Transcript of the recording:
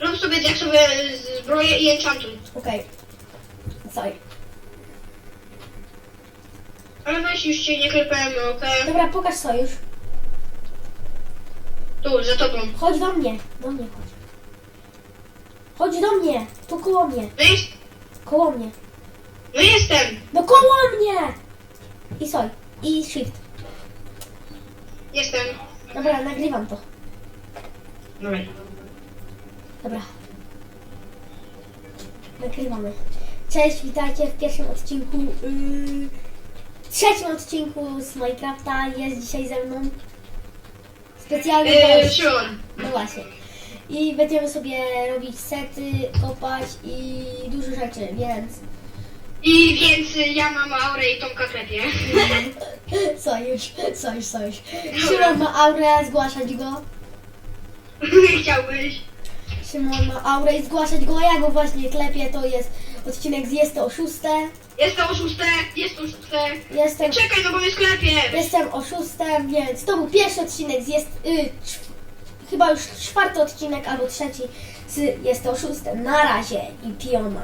Rób sobie jak sobie zbroję i enchantuj. Okej. Sorry. Ale weź już cię nie klepemy, okej? Dobra, pokaż sojusz. Tu, za tobą. Chodź do mnie. Do mnie chodź. Chodź do mnie. Tu koło mnie. No jest, Koło mnie. no jestem. No koło mnie! I soj. I shift. Jestem. Dobra, nagrywam to. Dobra. Dobra. Nagrywamy. Cześć, witajcie w pierwszym odcinku. Yy, trzecim odcinku z Minecrafta. Jest dzisiaj ze mną specjalny Yy, gość. Szymon. No właśnie. I będziemy sobie robić sety, kopać i dużo rzeczy, więc I więc y, ja mam aurę i Tomka klepie. sojusz, sojusz, sojusz. Szymon ma aurę, zgłaszać go. Chciałbyś. Szymon ma aurę i zgłaszać go, a ja go właśnie klepię, to jest odcinek z Jest to o szóste. Jest to oszuste, jest to oszuste. Jestem, Czekaj, no bo mnie sklepie. jestem oszustem, więc to był pierwszy odcinek z Jest... Y, cz, chyba już czwarty odcinek albo trzeci z Jest to oszustem. Na razie i piona.